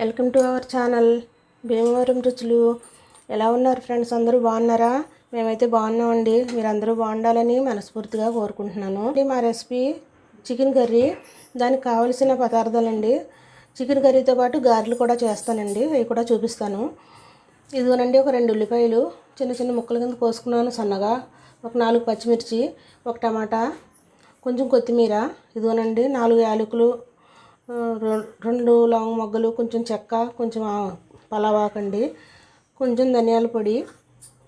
Welcome to our channel. Bhimavaram రుచులు. ఎలా ఉన్నారు ఫ్రెండ్స్? అందరూ బాగున్నారా? మేమైతే బాగున్నామండి. మీరందరూ బాగుండాలని మనస్ఫూర్తిగా కోరుకుంటున్నాను. మా రెసిపీ చికెన్ కర్రీ. దానికి కావలసిన పదార్థాలండి. చికెన్ కర్రీతో పాటు గారెలు కూడా చేస్తానండి. అవి కూడా చూపిస్తాను. ఇదిగోనండి ఒక రెండు ఉల్లిపాయలు. చిన్న చిన్న ముక్కల కింద కోసుకున్నాను సన్నగా. ఒక నాలుగు పచ్చిమిర్చి ఒక టమాటా కొంచెం కొత్తిమీర. ఇదిగోనండి నాలుగు యాలకులు రెండు లవంగ మొగ్గలు కొంచెం చెక్క కొంచెం పలావాకండి కొంచెం ధనియాల పొడి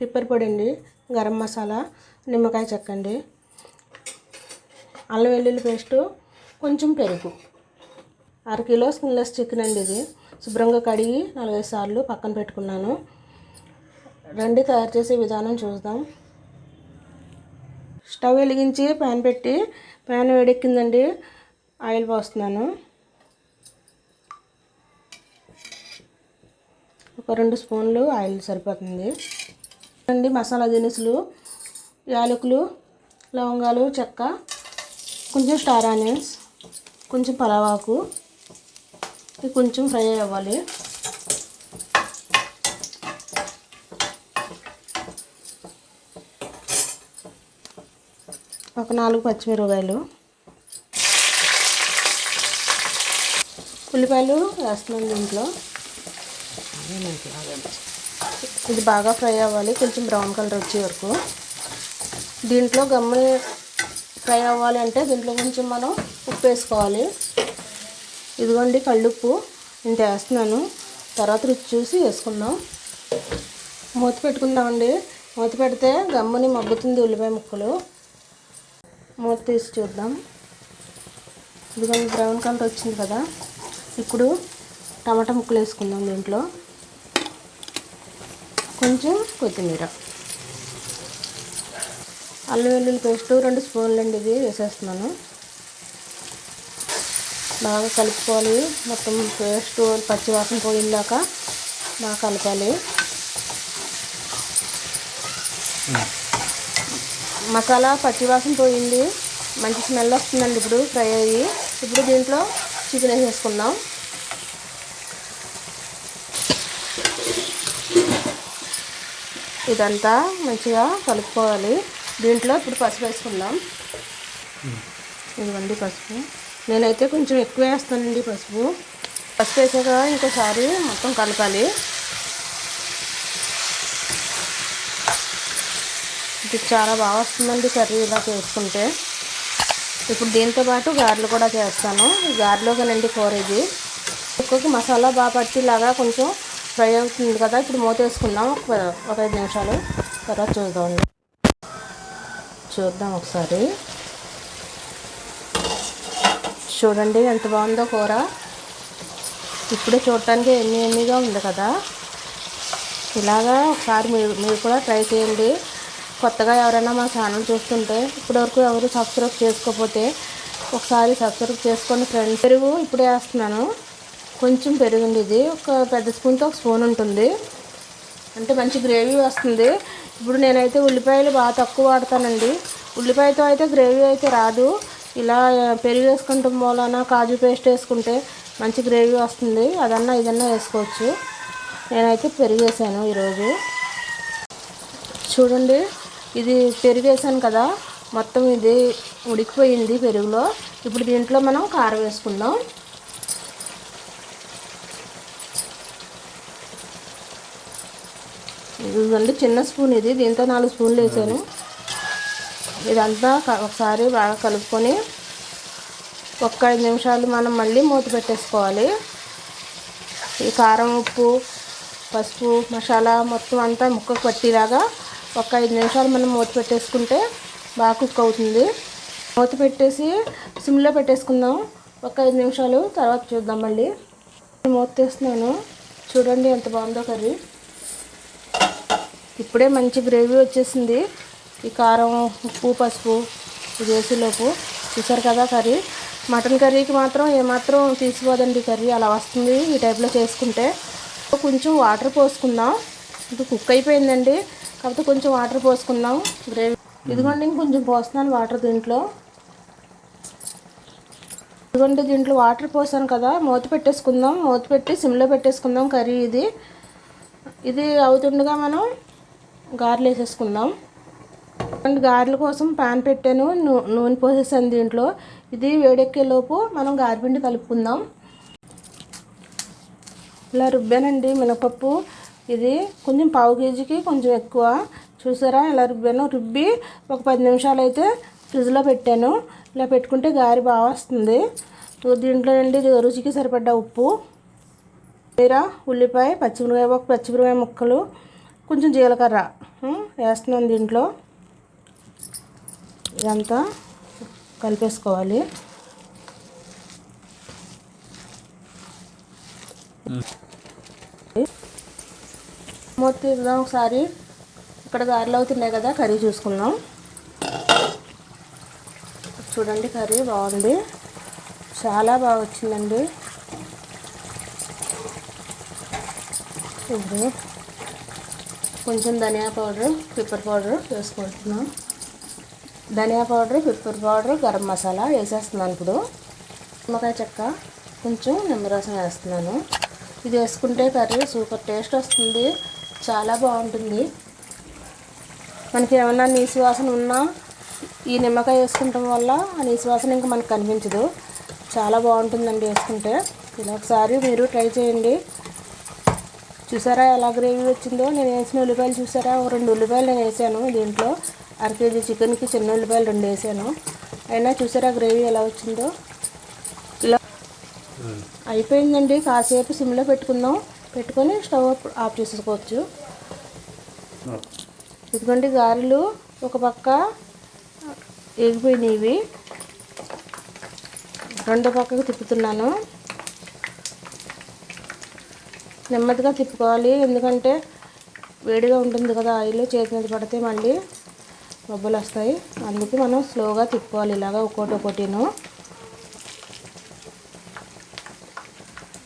పిప్పర్ పొడి అండి గరం మసాలా నిమ్మకాయ చెక్క అండి అల్లం వెల్లుల్లి పేస్టు కొంచెం పెరుగు. అరకిలో స్కిన్లెస్ చికెన్ అండి ఇది. శుభ్రంగా కడిగి నలభై సార్లు పక్కన పెట్టుకున్నాను. రండి తయారు చేసే విధానం చూద్దాం. స్టవ్ వెలిగించి ప్యాన్ పెట్టి ప్యాన్ వేడెక్కిందండి. ఆయిల్ పోస్తున్నాను. ఒక రెండు స్పూన్లు ఆయిల్ సరిపోతుంది. అండి మసాలా దినుసులు యాలకులు లవంగాలు చెక్క కొంచెం స్టార్ ఆనియన్స్ కొంచెం పలావాకు. ఇది కొంచెం ఫ్రై అవ్వాలి. ఒక నాలుగు పచ్చిమిరపకాయలు. ఉల్లిపాయలు వేస్తున్నాను దీంట్లో. ఇది బాగా ఫ్రై అవ్వాలి. కొంచెం బ్రౌన్ కలర్ వచ్చే వరకు. దీంట్లో గమ్ముని ఫ్రై అవ్వాలి అంటే దీంట్లో కొంచెం మనం ఉప్పు వేసుకోవాలి. ఇదిగోండి కళ్ళుప్పు. ఇంత వేస్తున్నాను. తర్వాత రుచి చూసి వేసుకుందాం. మూత పెట్టుకుందామండి. మూత పెడితే గమ్ముని మగ్గుతుంది ఉల్లిపాయ ముక్కలు. మూత తీసి చూద్దాం. ఇదిగోండి బ్రౌన్ కలర్ వచ్చింది కదా. ఇప్పుడు టమాటా ముక్కలు వేసుకుందాం దీంట్లో. కొంచెం కొత్తిమీర. అల్లం వెల్లుల్లి పేస్ట్ రెండు స్పూన్లు అండి ఇది వేసేస్తున్నాను. బాగా కలుపుకోవాలి. మొత్తం పేస్ట్ పచ్చివాసన పోయిందాక బాగా కలపాలి. మసాలా పచ్చివాసన పోయింది. మంచి స్మెల్ వస్తుందండి ఇప్పుడు ఫ్రై అయ్యి. ఇప్పుడు దీంట్లో చికెన్ వేసేసుకుందాం. ఇదంతా మంచిగా కలుపుకోవాలి. దీంట్లో ఇప్పుడు పసుపు వేసుకుందాం. ఇదిగోండి పసుపు. నేనైతే కొంచెం ఎక్కువ వేస్తానండి పసుపు. పసుపు వేసాక ఇంకోసారి మొత్తం కలపాలి. ఇది చాలా బాగా వస్తుందండి కర్రీ ఇలా చేసుకుంటే. ఇప్పుడు దీంతో పాటు గారెలు కూడా చేస్తాను. ఈ గారెలోకేనండి కూర ఇది. ఎక్కువకి మసాలా బాగా పట్టిలాగా కొంచెం ఫ్రై అవుతుంది కదా ఇప్పుడు మూత వేసుకుందాం. ఒక ఒక ఐదు నిమిషాలు. తర్వాత చూద్దామండి చూద్దాం ఒకసారి. చూడండి ఎంత బాగుందో కూర. ఇప్పుడే చూడటానికి ఎన్ని ఎన్నిగా ఉంది కదా. ఇలాగా ఒకసారి మీరు మీరు కూడా ట్రై చేయండి. కొత్తగా ఎవరైనా మా ఛానల్ చూస్తుంటే ఇప్పటివరకు ఎవరు సబ్స్క్రైబ్ చేసుకోకపోతే ఒకసారి సబ్స్క్రైబ్ చేసుకోండి ఫ్రెండ్స్ పెరుగు ఇప్పుడే వేస్తున్నాను. కొంచెం పెరుగుంది ఇది ఒక పెద్ద స్పూన్తో ఒక స్పూన్ ఉంటుంది. అంటే మంచి గ్రేవీ వస్తుంది. ఇప్పుడు నేనైతే ఉల్లిపాయలు బాగా తక్కువ వాడతానండి. ఉల్లిపాయతో అయితే గ్రేవీ అయితే రాదు. ఇలా పెరుగు వేసుకుంటాం మూలన కాజు పేస్ట్ వేసుకుంటే మంచి గ్రేవీ వస్తుంది. అదన్నా ఇదన్నా వేసుకోవచ్చు. నేనైతే పెరుగు వేసాను ఈరోజు. చూడండి ఇది పెరుగు వేసాను కదా. మొత్తం ఇది ఉడికిపోయింది పెరుగులో. ఇప్పుడు దీంట్లో మనం కారం వేసుకుందాం. ఇదిగోండి చిన్న స్పూన్ ఇది. దీంతో నాలుగు స్పూన్లు వేసాను. ఇదంతా ఒకసారి బాగా కలుపుకొని ఒక్క ఐదు నిమిషాలు మనం మళ్ళీ మూత పెట్టేసుకోవాలి. ఈ కారం ఉప్పు పసుపు మసాలా మొత్తం అంతా ముక్కకు పట్టేలాగా ఒక ఐదు నిమిషాలు మనం మూత పెట్టేసుకుంటే బాగా కుక్ అవుతుంది. మూత పెట్టేసి సిమ్లో పెట్టేసుకుందాం. ఒక ఐదు నిమిషాలు తర్వాత చూద్దాం మళ్ళీ. మూత తీస్తున్నాను. చూడండి ఎంత బాగుందో కర్రీ. ఇప్పుడే మంచి గ్రేవీ వచ్చేసింది. ఈ కారం ఉప్పు పసుపు ఇది వేసేలోపు. చూసారు కదా కర్రీ? మటన్ కర్రీకి మాత్రం ఏమాత్రం తీసుకోదండి కర్రీ. అలా వస్తుంది ఈ టైప్లో చేసుకుంటే. కొంచెం వాటర్ పోసుకుందాం. ఇది కుక్ అయిపోయిందండి. కాకపోతే కొంచెం వాటర్ పోసుకుందాం. గ్రేవీ ఇదిగోండి కొంచెం పోస్తున్నాను వాటర్ దీంట్లో. ఇదిగోండి దీంట్లో వాటర్ పోసాను కదా. మూత పెట్టేసుకుందాం. మూత పెట్టి సిమ్లో పెట్టేసుకుందాం కర్రీ ఇది. ఇది అవుతుండగా మనం గారెలు వేసేసుకుందాం. అండ్ గారెల కోసం పాన్ పెట్టాను నూ- నూనె పోసేసాను దీంట్లో. ఇది వేడెక్కేలోపు మనం గారెపిండి కలుపుకుందాం. ఇలా రుబ్బానండి మినపప్పు. ఇది కొంచెం పావు కేజీకి కొంచెం ఎక్కువ. చూసారా ఇలా రుబ్బాను? రుబ్బి ఒక పది నిమిషాలు అయితే ఫ్రిడ్జ్లో పెట్టాను. ఇలా పెట్టుకుంటే గారి బాగా వస్తుంది. దీంట్లో నుండి రుచికి సరిపడ్డ ఉప్పు. జీర ఉల్లిపాయ పచ్చిమిరకాయ పచ్చిమిరకాయ ముక్కలు. కొంచెం జీలకర్ర. వేస్తున్నాను దీంట్లో. ఇదంతా కలిపేసుకోవాలి. మొత్తం ఇద్దాం ఒకసారి. ఇక్కడ గారెలు అవుతున్నాయి కదా కర్రీ చూసుకుందాం. చూడండి కర్రీ బాగుంది. చాలా బాగా వచ్చిందండి. ఇప్పుడు కొంచెం ధనియా పౌడర్ పిప్పర్ పౌడర్ వేసుకుంటున్నాం. ధనియా powder pepper powder garam masala వేసేస్తున్నాను ఇప్పుడు. నిమ్మకాయ చెక్క కొంచెం నిమ్మరసం వేస్తున్నాను. ఇది వేసుకుంటే కర్రీ సూపర్ టేస్ట్ వస్తుంది చాలా బాగుంటుంది. మనకి ఏమన్నా నీసు వాసన ఉన్నా ఈ నిమ్మకాయ వేసుకుంటాం వల్ల ఆ నీసు వాసన ఇంకా మనకు కనిపించదు. చాలా బాగుంటుందండి వేసుకుంటే. ఇలా ఒకసారి మీరు ట్రై చేయండి. చూసారా ఎలా గ్రేవీ వచ్చిందో? నేను వేసిన ఉల్లిపాయలు చూసారా? ఒక రెండు ఉల్లిపాయలు నేను వేసాను దీంట్లో. అర కేజీ చికెన్కి చిన్న ఉల్లిపాయలు రెండు వేసాను. అయినా చూసారా గ్రేవీ ఎలా వచ్చిందో? ఇలా అయిపోయిందండి. కాసేపు సిమ్లో పెట్టుకుందాం. పెట్టుకొని స్టవ్ ఆఫ్ చేసుకోవచ్చు. ఇదిగోండి గారెలు. ఒక పక్క ఎగిపోయినాయి ఇవి రెండో పక్కకు తిప్పుతున్నాను. నెమ్మదిగా తిప్పుకోవాలి. ఎందుకంటే వేడిగా ఉంటుంది కదా ఆయిల్ చేతి మీద పడితే మళ్ళీ బొబ్బలు వస్తాయి. అందుకు మనం స్లోగా తిప్పుకోవాలి ఇలాగా ఒక్కోటి ఒక్కోటిను.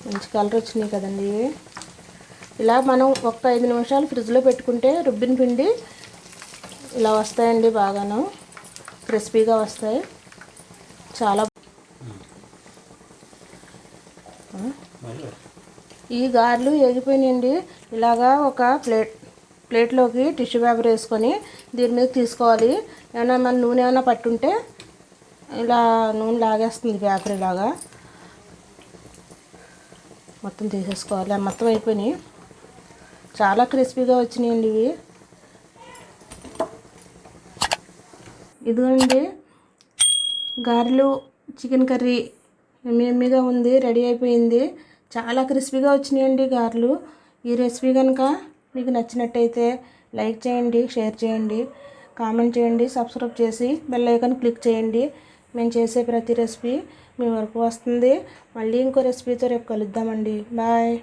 మంచి కలర్ వచ్చినాయి కదండి ఇలా మనం ఒక్క ఐదు నిమిషాలు ఫ్రిడ్జ్లో పెట్టుకుంటే రుబ్బిన పిండి ఇలా వస్తాయండి బాగాను. క్రిస్పీగా వస్తాయి. చాలా ఈ గారెలు ఎగిపోయినాయండి ఇలాగా ఒక ప్లేట్ ప్లేట్లోకి టిష్యూ పేపర్ వేసుకొని దీని మీద తీసుకోవాలి. ఏమైనా మన నూనె ఏమైనా పట్టుంటే ఇలా నూనె లాగేస్తుంది పేపర్ ఇలాగా. మొత్తం తీసేసుకోవాలి. మొత్తం అయిపోయినాయి. చాలా క్రిస్పీగా వచ్చినాయండి ఇవి. ఇదిగోండి గారెలు చికెన్ కర్రీ ఎమ్మెమ్మిగా ఉంది రెడీ అయిపోయింది. చాలా క్రిస్పీగా వచ్చినాయండి గారెలు. ఈ రెసిపీ కనుక మీకు నచ్చినట్టయితే లైక్ చేయండి షేర్ చేయండి కామెంట్ చేయండి సబ్స్క్రైబ్ చేసి బెల్ ఐకాన్ క్లిక్ చేయండి. మేము చేసే ప్రతి రెసిపీ మీ వరకు వస్తుంది. మళ్ళీ ఇంకో రెసిపీతో రేపు కలుద్దామండి. బాయ్.